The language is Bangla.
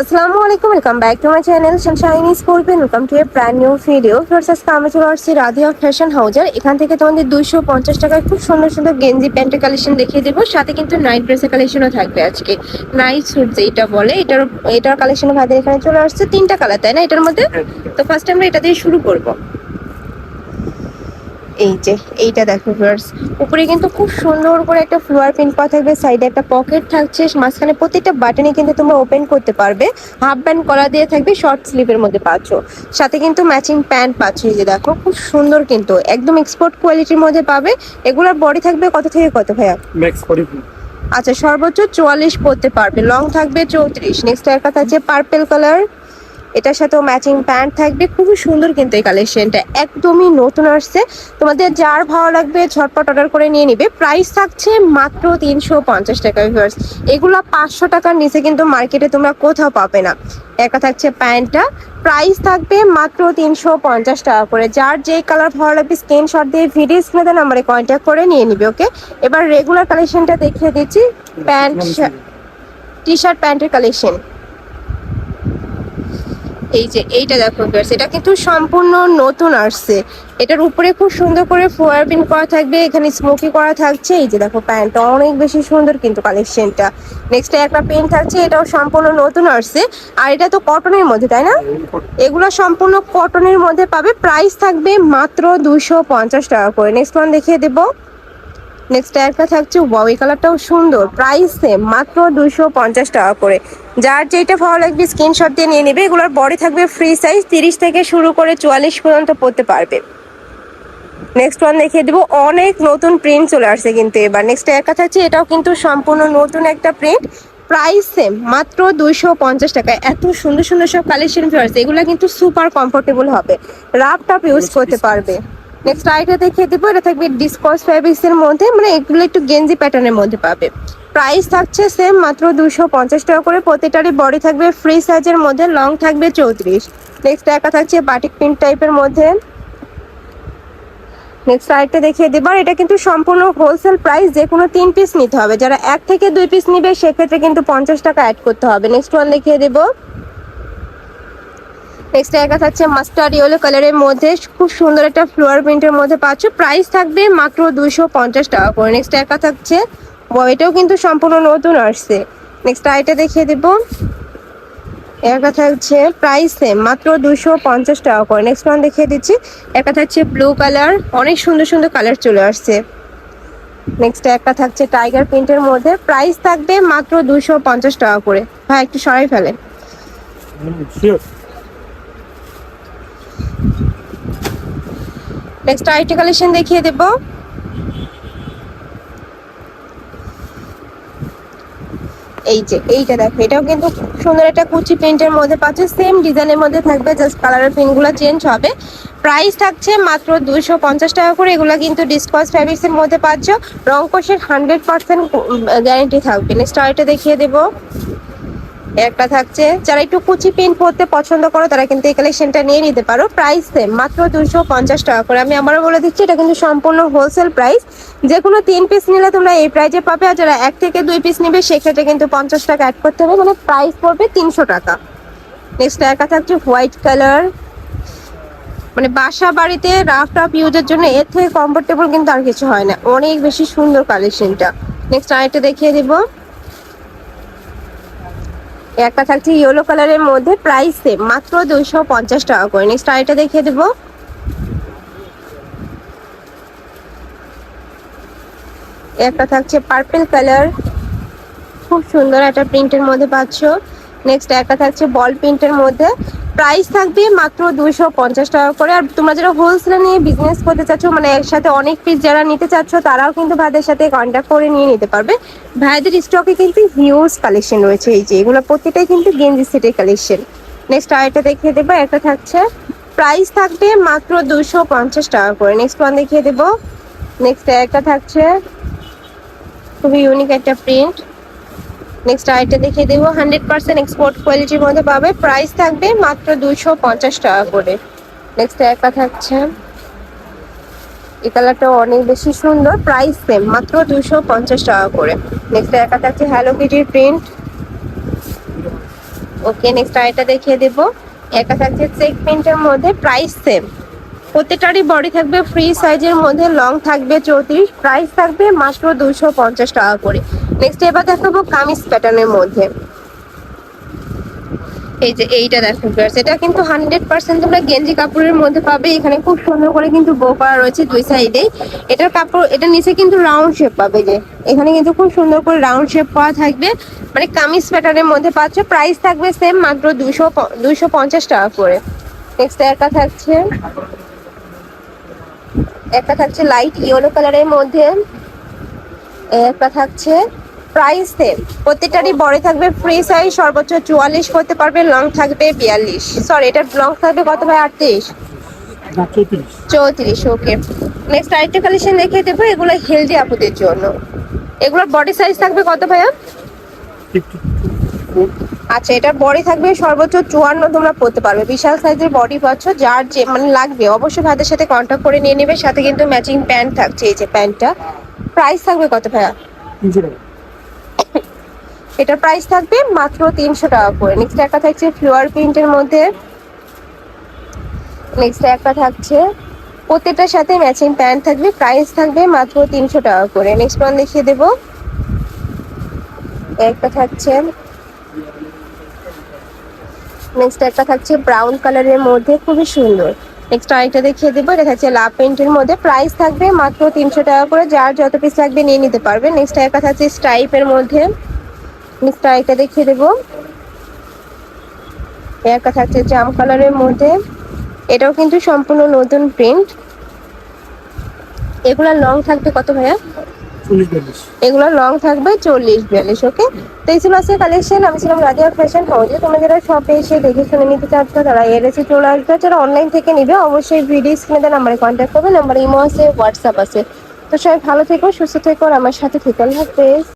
আসসালামু আলাইকুম welcome back to my channel sunshine is করবেন welcome to a brand new video first আজকে আমি চলে আসছি রাধিয়া ফ্যাশন হাউজার এখান থেকে তোমাদের দুইশো পঞ্চাশ টাকায় খুব সুন্দর সুন্দর গেঞ্জি প্যান্টের কালেকশন দেখিয়ে দেবো। সাথে কিন্তু নাইট ড্রেসের কালেকশনও থাকবে আজকে। নাইট স্যুট যেটা বলে, এটার এটার কালেকশন ভাইদের এখানে চলে আসছে তিনটা কালার তাই না? এটার মধ্যে তো ফার্স্ট আমরা এটা দিয়ে শুরু করব। এই যে এইটা দেখো ভিউয়ার্স উপরে কিন্তু খুব সুন্দর করে একটা ফ্লোয়ার প্রিন্ট করা থাকবে সাইডে একটা পকেট থাকছে মাঝখানে প্রত্যেকটা বাটনে কিন্তু তোমরা ওপেন করতে পারবে। হাফ ব্যান্ড করা দিয়ে থাকবে শর্ট স্লিভের মধ্যে পাচ্ছ। সাথে কিন্তু ম্যাচিং প্যান্ট পাচ্ছ এই যে দেখো খুব সুন্দর কিন্তু। একদম এক্সপোর্ট কোয়ালিটির মধ্যে পাবে। এগুলোর বডি থাকবে কত থেকে কত ভাইয়া? ম্যাক্স আচ্ছা সর্বোচ্চ চুয়াল্লিশ পড়তে পারবে। লং থাকবে চৌত্রিশ। নেক্সট এর কথা আছে পার্পেল কালার এটার সাথেও ম্যাচিং প্যান্ট থাকবে। খুবই সুন্দর কিন্তু এই কালেকশনটা একদমই নতুন আসছে। তোমাদের যার ভালো লাগবে ঝটপট অর্ডার করে নিয়ে নিবে। প্রাইস থাকছে মাত্র তিনশো পঞ্চাশ টাকা ভিউয়ার্স এগুলো পাঁচশো টাকার নিচে কিন্তু মার্কেটে তোমরা কোথাও পাবে না। একটা থাকছে প্যান্টটা প্রাইস থাকবে মাত্র তিনশো পঞ্চাশ টাকা করে। যার যে কালার ভালো লাগবে স্ক্রিনশট দিয়ে ভিডিও স্ক্রিনে নাম্বারে কন্ট্যাক্ট করে নিয়ে নিবে ওকে এবার রেগুলার কালেকশনটা দেখিয়ে দিচ্ছি। প্যান্ট টি শার্ট প্যান্টের কালেকশন এই যে, এইটা দেখো ভিউয়ার্স এটা কিন্তু সম্পূর্ণ নতুন আসছে। এটার উপরে খুব সুন্দর করে প্রিন্ট করা থাকবে, এখানে স্মোকি করা থাকছে। এই যে দেখো প্যান্টটা অনেক বেশি সুন্দর কিন্তু কালেকশনটা নেক্সট একটা পেন্ট থাকছে, এটাও সম্পূর্ণ নতুন আসছে। আর এটা তো কটনের মধ্যে, তাই না? এগুলো সম্পূর্ণ কটনের মধ্যে পাবে। প্রাইস থাকবে মাত্র দুশো টাকা করে। নেক্সট ওয়ান দেখিয়ে দেবো। নেক্সট একটা থাকছে ওয়াও এই কালারটাও সুন্দর প্রাইস সেম মাত্র দুশো পঞ্চাশ টাকা করে। যার যেটা ভালো লাগবে স্ক্রিনশট দিয়ে নিয়ে নেবে এগুলোর বডি থাকবে ফ্রি সাইজ তিরিশ থেকে শুরু করে চুয়াল্লিশ পর্যন্ত পড়তে পারবে। নেক্সট ওয়ান দেখিয়ে দেবো অনেক নতুন প্রিন্ট চলে আসছে কিন্তু এবার। নেক্সট একটা থাকছে এটাও কিন্তু সম্পূর্ণ নতুন একটা প্রিন্ট প্রাইস সেম মাত্র দুইশো পঞ্চাশ টাকা। এত সুন্দর সুন্দর সব কালেকশন আছে এগুলো কিন্তু সুপার কমফোর্টেবল হবে। রাফ টাপ ইউজ করতে পারবে। নেক্সট আইটা দেখিয়ে দেবো, এটা থাকবে ডিসকস ফ্যাব্রিক্স এর মধ্যে মানে এগুলো একটু গেঞ্জি প্যাটার্নের মধ্যে পাবে। প্রাইস থাকছে সেম মাত্র দুশো পঞ্চাশ টাকা করে, প্রতিটারই বডি থাকবে ফ্রি সাইজের মধ্যে লং থাকবে চৌত্রিশ। নেক্সট একা থাকছে বাটিক প্রিন্ট টাইপের মধ্যে। নেক্সট আরেকটা দেখিয়ে দেবার এটা কিন্তু সম্পূর্ণ হোলসেল প্রাইস যে কোনো তিন পিস নিতে হবে। যারা এক থেকে দুই পিস নিবে, সেক্ষেত্রে কিন্তু পঞ্চাশ টাকা অ্যাড করতে হবে। নেক্সট ওয়ান দেখিয়ে দেবো। নেক্সট একা থাকছে মাস্টার্ড ইয়েলো কালারের মধ্যে খুব সুন্দর একটা ফ্লোয়ার প্রিন্টের মধ্যে পাচ্ছ। প্রাইস থাকবে মাত্র দুইশো পঞ্চাশ টাকা করে। নেক্সট একা থাকছে এটাও কিন্তু সম্পূর্ণ নতুন আসছে। নেক্সট আইটা দেখিয়ে দেবো। একা থাকছে প্রাইস সেম মাত্র দুশো পঞ্চাশ টাকা করে। নেক্সট ওয়ান দেখিয়ে দিচ্ছি। একা থাকছে ব্লু কালার অনেক সুন্দর সুন্দর কালার চলে আসছে। নেক্সট একটা থাকছে টাইগার প্রিন্টের মধ্যে। প্রাইস থাকবে মাত্র দুশো পঞ্চাশ টাকা করে। ভাই, একটু সরাই ফেলেন। নেক্সট আইটি কালেকশন দেখিয়ে দেব। এই যে, এইটা দেখো, এটাও কিন্তু সুন্দর একটা কুচি প্রিন্টের মধ্যে পাচ্ছে। সেম ডিজাইনের মধ্যে থাকবে জাস্ট কালারের প্রিন্টগুলো চেঞ্জ হবে। প্রাইস থাকছে মাত্র দুইশো পঞ্চাশ টাকা করে, এগুলো কিন্তু ডিসকস ফ্যাব্রিক্স এর মধ্যে পাচ্ছ। রং কোষের হান্ড্রেড পার্সেন্ট গ্যারেন্টি থাকবে। নেক্সট আইটা দেখিয়ে দেবো। একটা থাকছে। যারা একটু কুচি পেন্ট পরতে পছন্দ করো, তারা কিন্তু এই কালেকশনটা নিয়ে নিতে পারো। প্রাইস সেম মাত্র দুশো পঞ্চাশ টাকা করে। আমি আবারও বলে দিচ্ছি, এটা কিন্তু সম্পূর্ণ হোলসেল প্রাইস যে কোনো তিন পিস নিলে তোমরা এই প্রাইজে পাবে, আর যারা এক থেকে দুই পিস নিবে, সেক্ষেত্রে কিন্তু পঞ্চাশ টাকা অ্যাড করতে হবে। মানে প্রাইস পড়বে তিনশো টাকা। নেক্সট একা থাকছে হোয়াইট কালার মানে বাসা বাড়িতে রাফ টাফ ইউজের জন্য এর থেকে কমফোর্টেবল কিন্তু আর কিছু হয় না। অনেক বেশি সুন্দর কালেকশনটা নেক্সট আরেকটা দেখিয়ে দিবো। একটা থাকছে ইয়েলো কালারের মধ্যে প্রাইস সেম মাত্র দুইশো পঞ্চাশ টাকা করে। নেক্সট আরেকটা দেখিয়ে দেবো। একটা থাকছে পার্পল কালার খুব সুন্দর একটা প্রিন্টের মধ্যে পাচ্ছ। নেক্সট একটা থাকছে বল প্রিন্টের মধ্যে। প্রাইস থাকবে মাত্র দুইশো পঞ্চাশ টাকা করে। আর তোমরা যারা হোলসেলে নিয়ে বিজনেস করতে চাচ্ছ মানে একসাথে অনেক পিস যারা নিতে চাচ্ছ, তারাও কিন্তু ভাইদের সাথে কন্ট্যাক্ট করে নিয়ে নিতে পারবে। ভাইদের স্টকে কিন্তু হিউজ কালেকশন রয়েছে। এই যে, এগুলো প্রত্যেকটাই কিন্তু গেঞ্জি সেটের কালেকশন নেক্সট আরেকটা দেখিয়ে দেবো। একটা থাকছে প্রাইস থাকবে মাত্র দুশো পঞ্চাশ টাকা করে। নেক্সট ওয়ান দেখিয়ে দেবো। নেক্সট একটা থাকছে, খুবই ইউনিক একটা প্রিন্ট নেক্সট আরেকটা দেখিয়ে দেবো হান্ড্রেড পার্সেন্ট এক্সপোর্ট কোয়ালিটির মধ্যে পাবে। প্রাইস থাকবে মাত্র দুশো পঞ্চাশ টাকা করে। নেক্সট একটা থাকছে। এই কালারটাও অনেক বেশি সুন্দর প্রাইস সেম মাত্র দুশো পঞ্চাশ টাকা করে। নেক্সট একা থাকছে হ্যালো কিটির প্রিন্ট ওকে নেক্সট আরেকটা দেখিয়ে দেবো। একটা থাকছে চেক প্রিন্টের মধ্যে প্রাইস সেম প্রত্যেকটারই বডি থাকবে ফ্রি সাইজের মধ্যে লং থাকবে চৌত্রিশ প্রাইস থাকবে মাত্র দুশো পঞ্চাশ টাকা করে। নেক্সট এবার দেখাবো কামিজ প্যাটার্নের মধ্যে। এই যে এইটা দেখো ভিউয়ার্স এটা কিন্তু হান্ড্রেড পার্সেন্ট তোমরা গেঞ্জি কাপড়ের মধ্যে পাবে। এখানে খুব সুন্দর করে কিন্তু বো করা রয়েছে দুই সাইডে এটার কাপড়, এটা নিচে কিন্তু রাউন্ড শেপ পাবে যে। এখানে কিন্তু খুব সুন্দর করে রাউন্ড শেপ করা থাকবে। মানে কামিজ প্যাটার্নের মধ্যে পাচ্ছ প্রাইস থাকবে সেম মাত্র দুশো দুইশো পঞ্চাশ টাকা করে। নেক্সট একটা থাকছে একটা থাকছে লাইট ইয়েলো কালারের মধ্যে। একটা থাকছে প্রাইস সেম। প্রত্যেকটারই বড় থাকবে ফ্রি সাইজ সর্বোচ্চ চুয়াল্লিশ করতে পারবে লং থাকবে বিয়াল্লিশ। সরি এটার লং থাকবে কত ভাই? আটত্রিশ। চৌত্রিশ। ওকে নেক্সট আরেকটা কালেকশন দেখিয়ে দেবো এগুলো হেলদি আপুদের জন্য। এগুলোর বডি সাইজ থাকবে কত ভাইয়া? আচ্ছা এটার বডি থাকবে সর্বোচ্চ চুয়ান্ন তোমরা পড়তে পারবে। বিশাল সাইজের বডি পাচ্ছ যার যে মানে লাগবে। অবশ্যই ভাইদের সাথে কন্ট্যাক্ট করে নিয়ে নেবে সাথে কিন্তু ম্যাচিং প্যান্ট থাকছে। এই যে প্যান্টটা প্রাইস থাকবে কত ভাইয়া? এটার প্রাইস থাকবে মাত্র তিনশো টাকা করে। নেক্সট একটা থাকছে ফ্লোয়ার প্রিন্টের মধ্যে। নেক্সট একটা থাকছে। প্রত্যেকটার সাথে ম্যাচিং প্যান্ট থাকবে প্রাইস থাকবে মাত্র তিনশো টাকা করে। নেক্সট ওয়ান দেখিয়ে দেবো। একটা থাকছে। নেক্সট একটা থাকছে ব্রাউন কালারের মধ্যে, খুবই সুন্দর। নেক্সট আরেকটা দেখিয়ে দেবো। এটা থাকছে লাভ প্রিন্টের মধ্যে। প্রাইস থাকবে মাত্র তিনশো টাকা করে। যার যত পিস লাগবে নিয়ে নিতে পারবে। নেক্সট একটা থাকছে স্ট্রাইপের মধ্যে। নেক্সট আরেকটা দেখিয়ে দেবো। একটা থাকছে জাম কালারের মধ্যে। এটাও কিন্তু সম্পূর্ণ নতুন প্রিন্ট এগুলা লং থাকবে কত ভাইয়া? এগুলো লং থাকবে চল্লিশ বিয়াল্লিশ ওকে তো এই ছিল আজকে কালেকশন আমি ছিলাম রাধিয়া ফ্যাশন হাউসে তোমরা যারা শপে এসে দেখে শুনে নিতে চাচ্ছ তারা এর এসে চলে আসবে। যারা অনলাইন থেকে নিবে অবশ্যই ভিডিও স্ক্রিনে দেওয়া নাম্বারে কন্ট্যাক্ট করবে। নাম্বার ইমো আছে হোয়াটসঅ্যাপ আছে। তো সবাই ভালো থেকো সুস্থ থেকো আর আমার সাথে থেকো। আল্লাহ হাফেজ।